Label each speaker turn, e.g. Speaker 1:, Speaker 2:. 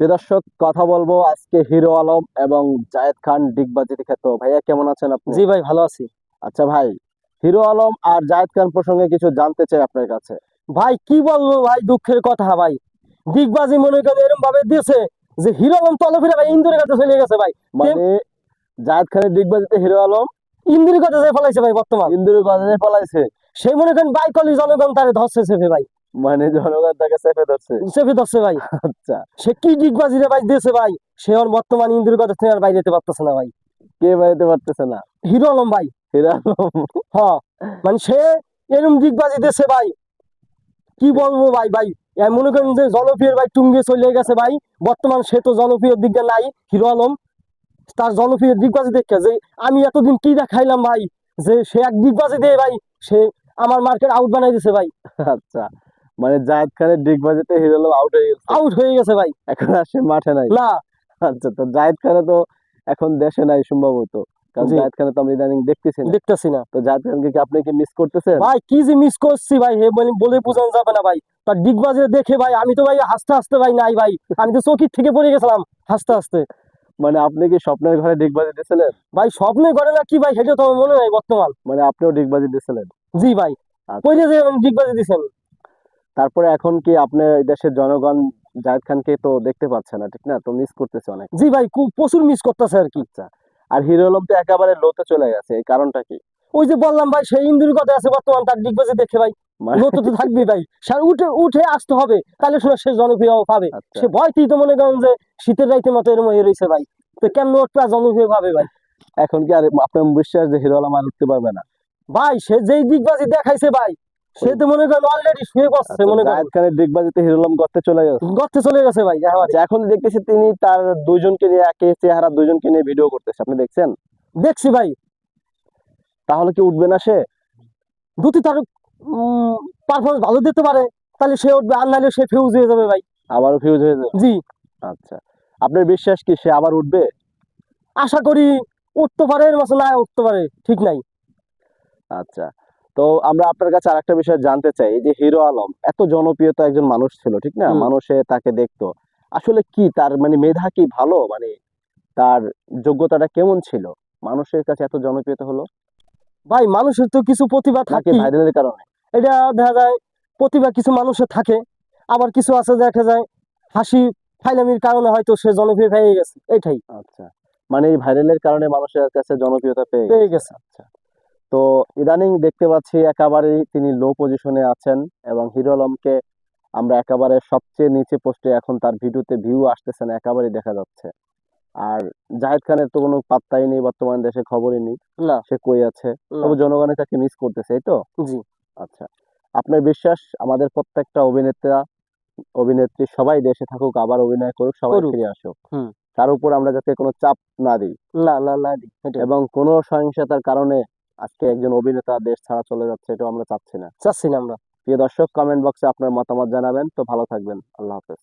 Speaker 1: দর্শক কথা বলব আজকে হিরো আলম এবং জায়েদ খান খ্যাত ভাইয়া কেমন আছেন আপনি?
Speaker 2: জি ভাই ভালো আছি।
Speaker 1: আচ্ছা ভাই হিরো আলম আর জায়েদ খান প্রসঙ্গে কিছু জানতে চাই আপনার কাছে।
Speaker 2: ভাই কি বলব ভাই দুঃখের কথা ভাই। দিগবাজি মনে করেন এরকম ভাবে দিয়েছে যে হিরো আলম তলে ফিরে ভাই ইন্দুরের কাছে চলে গেছে ভাই।
Speaker 1: মানে জায়েদ খানের ডিগবাজিতে হিরো আলম
Speaker 2: ইন্দুরের কাছে যে ফলাইছে ভাই বর্তমান।
Speaker 1: ইন্দুরের গজায় পলাইছে
Speaker 2: সেই মনে করেন বাইকলি জনগণ তারে চেপে ভাই।
Speaker 1: মানে জনগণ তাকে চেপে ধরছে।
Speaker 2: চেপে ধরছে ভাই।
Speaker 1: আচ্ছা।
Speaker 2: সে কি দিগবাজি রে ভাই দিয়েছে ভাই? সে আর বর্তমান ইন্দুরের কথা থেকে আর বাইরে যেতে পারতেছে না ভাই।
Speaker 1: কে বাড়িতে পারতেছে না?
Speaker 2: হিরো আলম ভাই।
Speaker 1: হিরো আলম।
Speaker 2: হ্যাঁ। মানে সে এরকম দিগবাজি দিয়েছে ভাই। কি বলব ভাই ভাই? মনে করেন যে জনপ্রিয় ভাই টুঙ্গে চলে গেছে ভাই। বর্তমান সে তো জনপ্রিয় দিকে নাই হিরো আলম। তার জনপ্রিয় দিগবাজি দেখে যে আমি এতদিন কি দেখাইলাম ভাই? যে সে এক দিগবাজি দিয়ে ভাই সে আমার মার্কেট আউট বানাই দিছে ভাই।
Speaker 1: আচ্ছা। মানে জায়েদ খানের ডিগবাজিতে হিরো আলম আউট হয়ে গেছে।
Speaker 2: আউট হয়ে গেছে ভাই।
Speaker 1: এখন আর সে মাঠে নাই।
Speaker 2: না।
Speaker 1: আচ্ছা তো জায়েদ খানে তো এখন দেশে নাই সম্ভবত। কারণ। জায়েদ খানে তো আমরা ইদানিং দেখতেছি না।
Speaker 2: দেখতেছি না।
Speaker 1: তো জায়েদ খানকে কি আপনি কি মিস করতেছেন?
Speaker 2: ভাই কি যে মিস করছি ভাই হে বলে বোঝানো যাবে না ভাই। তার ডিগবাজি দেখে ভাই আমি তো ভাই হাসতে হাসতে ভাই নাই ভাই। আমি তো চকির থেকে পড়ে গেছিলাম হাসতে হাসতে।
Speaker 1: মানে আপনি কি স্বপ্নের ঘরে ডিগবাজি দিয়েছিলেন?
Speaker 2: ভাই স্বপ্নে করে না কি ভাই সেটা তো আমার মনে নাই বর্তমান।
Speaker 1: মানে আপনিও ডিগবাজি দিয়েছিলেন?
Speaker 2: জি ভাই।
Speaker 1: আচ্ছা।
Speaker 2: কইলে যে দিগবাজি দিছেন
Speaker 1: তারপরে এখন কি আপনি এই দেশের জনগণ জায়েদ খানকে তো দেখতে পাচ্ছে না ঠিক না? তো মিস করতেছে অনেক।
Speaker 2: জি ভাই খুব প্রচুর মিস করতেছে আর কি।
Speaker 1: আচ্ছা আর হিরো আলম তো একেবারে লোতে চলে গেছে এই কারণটা কি?
Speaker 2: ওই যে বললাম ভাই সেই ইন্দুর কথা আছে বর্তমান তার দিগবাজি দেখে ভাই।
Speaker 1: মানে?
Speaker 2: নত তো থাকবে ভাই। স্যার উঠে উঠে আসতে হবে তাহলে শোনা সে জনপ্রিয় পাবে।
Speaker 1: আচ্ছা।
Speaker 2: সে ভয়তেই তো মনে করেন যে শীতের রাইতে মতো এরম হয়ে রয়েছে ভাই। তো কেমন উঠবে জনপ্রিয় পাবে ভাই?
Speaker 1: এখন কি আর আপনার বিশ্বাস যে হিরো আলম আর উঠতে পারবে না?
Speaker 2: ভাই সে যেই দিগবাজি দেখাইছে ভাই সে তো মনে করেন অলরেডি শুয়ে বসছে
Speaker 1: আচ্ছা,
Speaker 2: মনে করেন।
Speaker 1: জায়েদ খানের ডিগবাজিতে হিরো আলম গর্তে চলে গেছে।
Speaker 2: গর্তে চলে গেছে ভাই
Speaker 1: আচ্ছা এখন দেখতেছি তিনি তার দুইজনকে নিয়ে একে চেহারা দুইজনকে নিয়ে ভিডিও করতেছে আপনি দেখছেন?
Speaker 2: দেখছি ভাই।
Speaker 1: তাহলে কি উঠবে না সে?
Speaker 2: দুটি তার পারফরমেন্স ভালো দিতে পারে তাহলে সে উঠবে আর নাহলে সে ফিউজ হয়ে যাবে ভাই।
Speaker 1: আবারও ফিউজ হয়ে যাবে?
Speaker 2: জি।
Speaker 1: আচ্ছা আপনার বিশ্বাস কি সে আবার উঠবে?
Speaker 2: আশা করি উঠতে পারে এর মাসে না উঠতে পারে ঠিক নাই।
Speaker 1: আচ্ছা তো আমরা আপনার কাছে আরেকটা বিষয় জানতে চাই যে হিরো আলম এত জনপ্রিয়তা একজন মানুষ ছিল ঠিক না। মানুষে তাকে দেখতো। আসলে কি তার মানে মেধা কি ভালো? মানে তার যোগ্যতাটা কেমন ছিল? মানুষের কাছে এত জনপ্রিয়তা হলো?
Speaker 2: ভাই মানুষের তো কিছু প্রতিভা থাকে
Speaker 1: ভাইরালের কারণে?
Speaker 2: এটা দেখা যায় প্রতিভা কিছু মানুষের থাকে। আবার কিছু আছে দেখা যায় হাসি ফাইলামির কারণে হয়তো সে জনপ্রিয় হয়ে গেছে। এটাই।
Speaker 1: আচ্ছা। মানে এই ভাইরালের কারণে মানুষের কাছে জনপ্রিয়তা পেয়ে।
Speaker 2: পেয়ে গেছে।
Speaker 1: আচ্ছা। তো ইদানিং দেখতে পাচ্ছি একেবারেই তিনি লো পজিশনে আছেন এবং হিরো আলমকে আমরা একেবারে সবচেয়ে নিচে পোস্টে এখন তার ভিডিওতে ভিউ আসতেছে না একেবারেই দেখা যাচ্ছে। আর জাহেদ খানের তো কোনো পাত্তাই নেই বর্তমান দেশে খবরই নেই।
Speaker 2: না।
Speaker 1: সে কই আছে? তবে জনগণের তাকে মিস করতেছে এই তো?
Speaker 2: জি।
Speaker 1: আচ্ছা। আপনার বিশ্বাস আমাদের প্রত্যেকটা অভিনেতা অভিনেত্রী সবাই দেশে থাকুক আবার অভিনয় করুক সবাই। ফিরে আসুক। তার উপর আমরা যাতে কোনো চাপ না দিই।
Speaker 2: না না না দি, এটাই।
Speaker 1: এবং কোনো সহিংসতার কারণে আজকে একজন অভিনেতা দেশ ছাড়া চলে যাচ্ছে, এটাও আমরা চাচ্ছি না।
Speaker 2: চাচ্ছি না আমরা।
Speaker 1: প্রিয় দর্শক কমেন্ট বক্সে আপনার মতামত জানাবেন। তো ভালো থাকবেন। আল্লাহ হাফেজ।